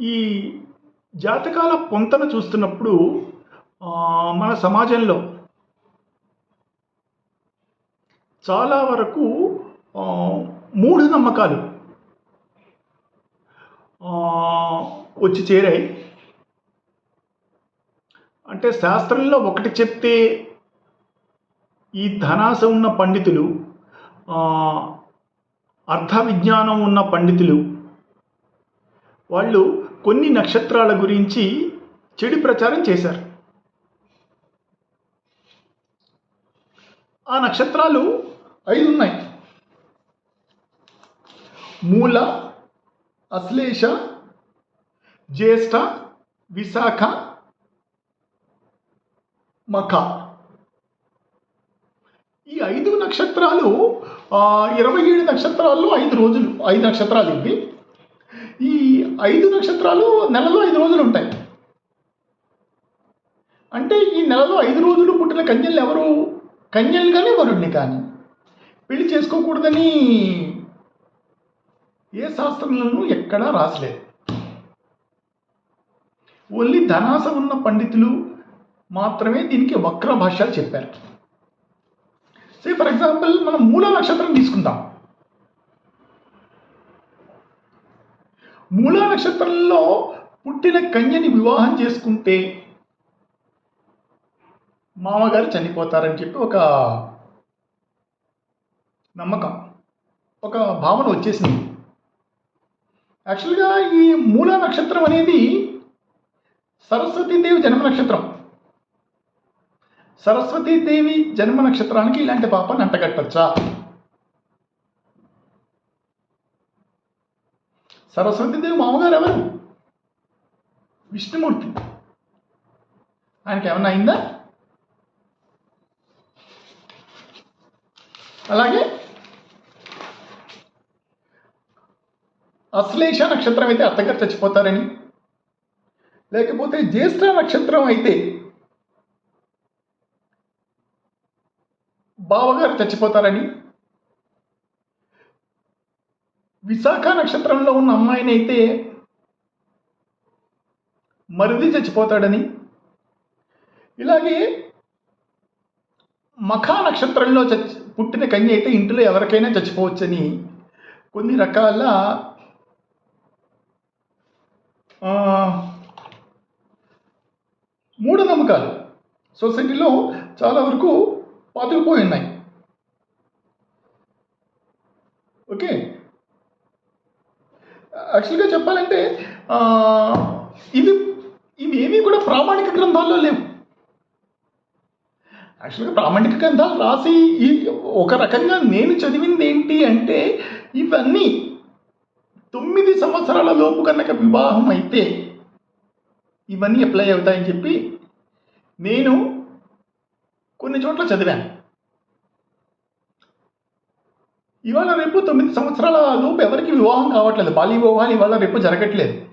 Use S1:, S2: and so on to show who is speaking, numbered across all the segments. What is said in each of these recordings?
S1: ఈ జాతకాల పొంతన చూస్తున్నప్పుడు మన సమాజంలో చాలా వరకు మూఢ నమ్మకాలు వచ్చి చేరాయి. అంటే శాస్త్రంలో ఒకటి చెప్తే ఈ ధనాశ ఉన్న పండితులు అర్థ విజ్ఞానం ఉన్న పండితులు వాళ్ళు కొన్ని నక్షత్రాల గురించి చెడు ప్రచారం చేశారు. ఆ నక్షత్రాలు ఐదు ఉన్నాయి. మూల అశ్లేష జ్యేష్ఠ విశాఖ మఖ. ఈ ఐదు నక్షత్రాలు ఆ, ఇరవై ఏడు నక్షత్రాల్లో ఐదు రోజులు ఐదు నక్షత్రాలు ఇవి. ఈ ఐదు నక్షత్రాలు నెలలో ఐదు రోజులు ఉంటాయి. అంటే ఈ నెలలో ఐదు రోజులు పుట్టిన కన్యలు ఎవరు? కన్యలు కానీ వరుణ్ణి కానీ. పెళ్ళి చేసుకోకూడదని ఏ శాస్త్రంలోనూ ఎక్కడా రాసలేదు. ఓన్లీ ధనాస ఉన్న పండితులు మాత్రమే దీనికి వక్ర భాష్యాలు చెప్పారు. సే ఫర్ ఎగ్జాంపుల్ మనం మూల నక్షత్రం తీసుకుందాం. మూలా నక్షత్రంలో పుట్టిన కన్యని వివాహం చేసుకుంటే మామగారు చనిపోతారని చెప్పి ఒక నమ్మకం ఒక భావన వచ్చేసింది. యాక్చువల్గా ఈ మూల నక్షత్రం అనేది సరస్వతీదేవి జన్మ నక్షత్రం సరస్వతీదేవి జన్మ నక్షత్రానికి ఇలాంటి పాపాన్ని అంటగట్టచ్చా? సరస్వతీదేవి మామగారు ఎవరు? విష్ణుమూర్తి. ఆయనకి ఏమన్నా అయిందా? అలాగే అశ్లేష నక్షత్రం అయితే అత్తగారు చచ్చిపోతారని. లేకపోతే జ్యేష్ఠ నక్షత్రం అయితే బావగారు చచ్చిపోతారని. విశాఖ నక్షత్రంలో ఉన్న అమ్మాయిని అయితే మరిది చచ్చిపోతాడని. ఇలాగే మఖా నక్షత్రంలో చచ్చి పుట్టిన కన్య అయితే ఇంటిలో ఎవరికైనా చచ్చిపోవచ్చని కొన్ని రకాల మూఢనమ్మకాలు సొసైటీలో చాలా వరకు పాతుకుపోయి ఉన్నాయి. ఓకే? యాక్చువల్గా చెప్పాలంటే ఇవి ఇవి ఏమీ కూడా ప్రామాణిక గ్రంథాల్లో లేవు. యాక్చువల్గా ప్రామాణిక గ్రంథాలు రాసి ఈ ఒక రకంగా నేను చదివింది ఏంటి అంటే ఇవన్నీ తొమ్మిది సంవత్సరాల లోపు కనుక వివాహం అయితే ఇవన్నీ అప్లై అవుతాయని చెప్పి నేను కొన్ని చోట్ల చదివాను. ఇవాళ రేపు తొమ్మిది సంవత్సరాల లోపు ఎవరికి వివాహం కావట్లేదు. బాల్య వివాహాలు ఇవాళ రేపు జరగట్లేదు.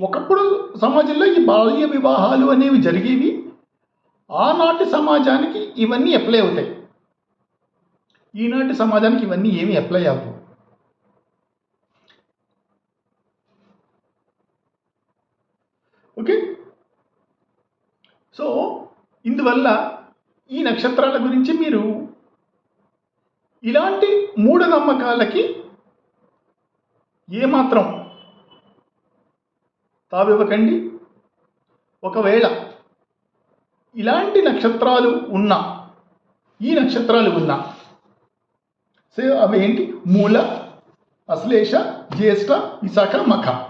S1: ఒకప్పుడు సమాజంలో ఈ బాల్య వివాహాలు అనేవి జరిగేవి. ఆనాటి సమాజానికి ఇవన్నీ అప్లై అవుతాయి. ఈనాటి సమాజానికి ఇవన్నీ ఏమీ అప్లై అవ్వవు. ఓకే సో ఇందువల్ల ఈ నక్షత్రాల గురించి మీరు ఇలాంటి మూఢనమ్మకాలకి ఏమాత్రం తావివ్వకండి. ఒకవేళ ఇలాంటి నక్షత్రాలు ఉన్నా ఈ నక్షత్రాలు ఉన్నా సో అవి ఏంటి? మూల అశ్లేష జ్యేష్ఠ విశాఖ మఖ.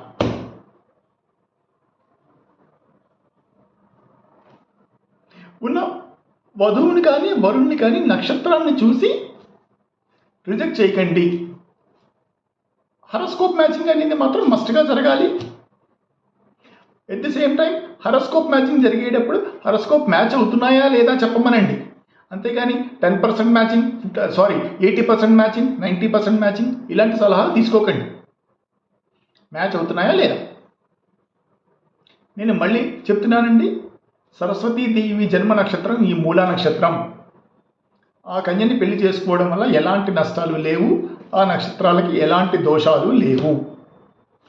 S1: ఉన్న వధువుని కానీ వరుణ్ణి కానీ నక్షత్రాన్ని చూసి రిజెక్ట్ చేయకండి. హరస్కోప్ మ్యాచింగ్ అనేది మాత్రం మస్ట్గా జరగాలి. At the same time horoscope matching జరిగేటప్పుడు హరస్కోప్ మ్యాచ్ అవుతున్నాయా లేదా చెప్పమనండి. అంతేగాని ten percent matching sorry eighty percent matching ninety percent matching ఇలాంటి సలహాలు తీసుకోకండి. మ్యాచ్ అవుతున్నాయా లేదా? నేను మళ్ళీ చెప్తున్నానండి సరస్వతీదేవి జన్మ నక్షత్రం ఈ మూలా నక్షత్రం. ఆ కన్యని పెళ్ళి చేసుకోవడం వల్ల ఎలాంటి నష్టాలు లేవు ఆ నక్షత్రాలకి ఎలాంటి దోషాలు లేవు.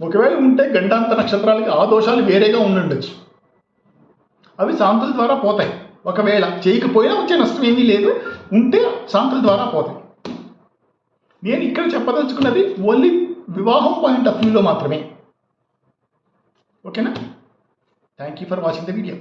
S1: ఒకవేళ ఉంటే గంటాంత నక్షత్రాలకి ఆ దోషాలు వేరేగా ఉండుండొచ్చు. అవి శాంతుల ద్వారా పోతాయి. ఒకవేళ చేయకపోయినా వచ్చే నష్టం ఏమీ లేదు. ఉంటే శాంతుల ద్వారా పోతాయి. నేను ఇక్కడ చెప్పదలుచుకున్నది ఓన్లీ వివాహం పాయింట్ ఆఫ్ వ్యూలో మాత్రమే. ఓకేనా? Thank you for watching the video